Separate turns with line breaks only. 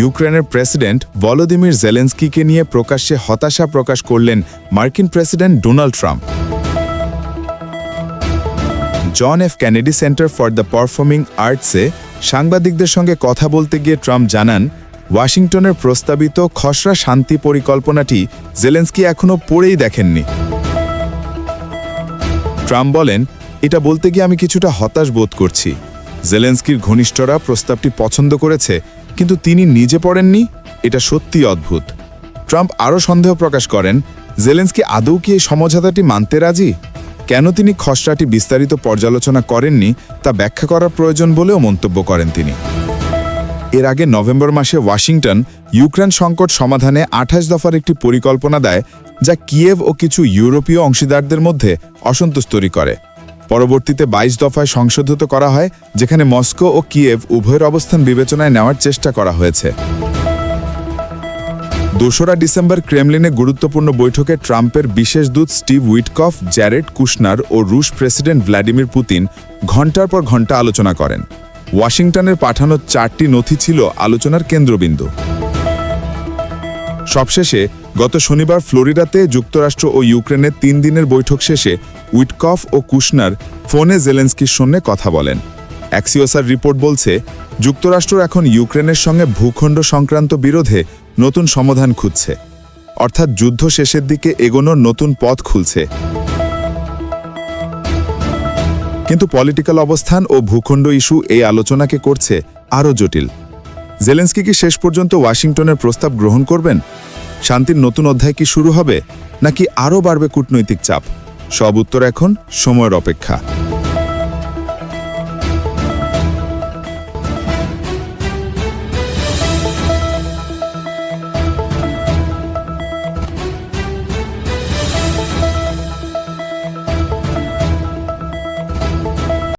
ইউক্রেনের president Volodymyr জেলেন্সকিকে নিয়ে প্রকাশ্যে হতাশা প্রকাশ করলেন মার্কিন president Donald Trump. John F Kennedy Center for the performing আর্টসে সাংবাদিকদের সঙ্গে কথা বলতে গিয়ে ট্রাম্প জানান, ওয়াশিংটনের প্রস্তাবিত খসড়া শান্তি পরিকল্পনাটি জেলেন্সকি এখনও পড়েই দেখেননি। ট্রাম্প বলেন, এটা বলতে গিয়ে আমি কিছুটা হতাশ বোধ করছি। জেলেন্সকির ঘনিষ্ঠরা প্রস্তাবটি পছন্দ করেছে, কিন্তু তিনি নিজে পড়েননি, এটা সত্যি অদ্ভুত। ট্রাম্প আরও সন্দেহ প্রকাশ করেন, জেলেন্সকি আদৌ কি এই সমঝোতাটি মানতে রাজি? কেন তিনি খসড়াটি বিস্তারিত পর্যালোচনা করেননি, তা ব্যাখ্যা করার প্রয়োজন বলেও মন্তব্য করেন তিনি। এর আগে নভেম্বর মাসে ওয়াশিংটন, ইউক্রেন সংকট সমাধানে আঠাশ দফার একটি পরিকল্পনা দেয়, যা কিয়েভ ও কিছু ইউরোপীয় অংশীদারদের মধ্যে অসন্তোষ তৈরি করে। পরবর্তীতে ২২ দফায় সংশোধিত করা হয়, যেখানে মস্কো ও কিয়েভ উভয়ের অবস্থান বিবেচনায় নেওয়ার চেষ্টা করা হয়েছে। দোসরা ডিসেম্বর ক্রেমলিনে গুরুত্বপূর্ণ বৈঠকে ট্রাম্পের বিশেষ দূত স্টিভ উইটকফ, জ্যারেড কুশনার ও রুশ প্রেসিডেন্ট ভ্লাদিমির পুতিন ঘণ্টার পর ঘণ্টা আলোচনা করেন। ওয়াশিংটনের পাঠানো চারটি নথি ছিল আলোচনার কেন্দ্রবিন্দু। সবশেষে গত শনিবার ফ্লোরিডাতে যুক্তরাষ্ট্র ও ইউক্রেনের তিন দিনের বৈঠক শেষে উইটকফ ও কুশনার ফোনে জেলেন্সকির সঙ্গে কথা বলেন। অ্যাক্সিওসার রিপোর্ট বলছে, যুক্তরাষ্ট্র এখন ইউক্রেনের সঙ্গে ভূখণ্ড সংক্রান্ত বিরোধে নতুন সমাধান খুঁজছে। অর্থাৎ যুদ্ধ শেষের দিকে এগোনোর নতুন পথ খুলছে। কিন্তু পলিটিক্যাল অবস্থান ও ভূখণ্ড ইস্যু এই আলোচনাকে করছে আরও জটিল। জেলেন্সকি কি শেষ পর্যন্ত ওয়াশিংটনের প্রস্তাব গ্রহণ করবেন? শান্তির নতুন অধ্যায় কি শুরু হবে, নাকি আরও বাড়বে কূটনৈতিক চাপ? সব উত্তর এখন সময়ের অপেক্ষা।